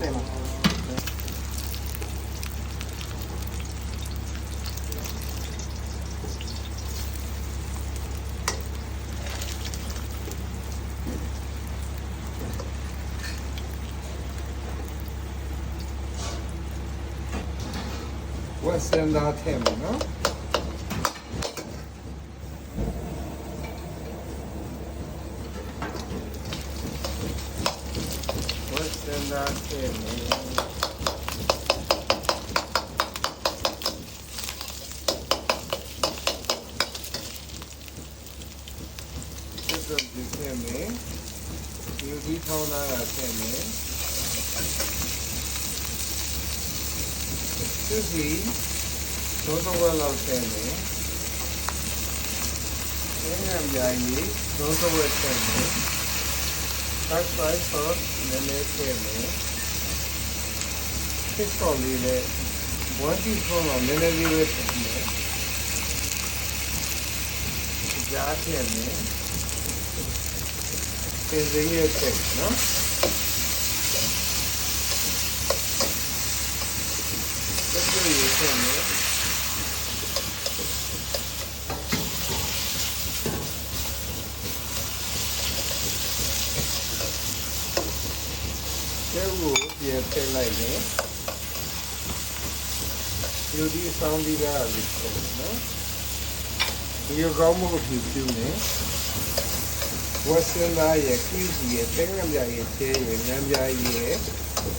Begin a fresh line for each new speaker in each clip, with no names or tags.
crema. Och
sen det no? 생각했네 유지템에 유리타운하야 템에 수지 도서관라우 템에 생남자이 도서관 템에 ထဲမှာအင်းငယ်ပြာကြီးသုံးတော့ထဲမှာ That's why for နည်းနည်းထဲမှာစစ်တော်လေးနဲ့ဝမ်းတိထုံးတော့နည်းနည်းလေးပဲထည့်မယ်ကြားထဲမှာသင်စင်းရဲ့ထည့်နော်တက်ကြည့်ရထဲမှာ ကျဲကိုပြန်ထည့်လိုက်မယ်ယူဒီဆောင်းဒီကလေးထည့်မယ်နော်ဒီကောင်းမှုကိုဖြူဖြူနေဝက်စင်သားရဲ့ခီးစီရဲ့တင်းငပြရဲ့တဲရဲ့ညံပြရဲ့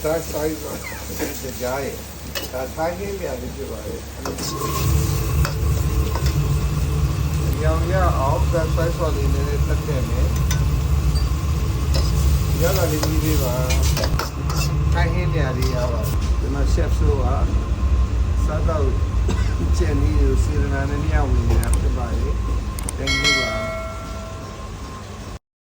သာဆိုင်ကတဲ့ကြားရဲ့ဒါထိုင်းရင်းပြလေးဖြစ်ပါလေရောင်ရအောင်သာဆိုင်ဆိုလေးနဲ့တက်ခဲ့မယ် ရလာလေးကြီးလေးပါထိုင်းရင်းပြလေးရပါဒီမှာ chef ဆိုတာစားတော့ကျန်နေစီရနာနဲ့ညဝင်နေတာဖြစ်ပါလေ Thank you ပါ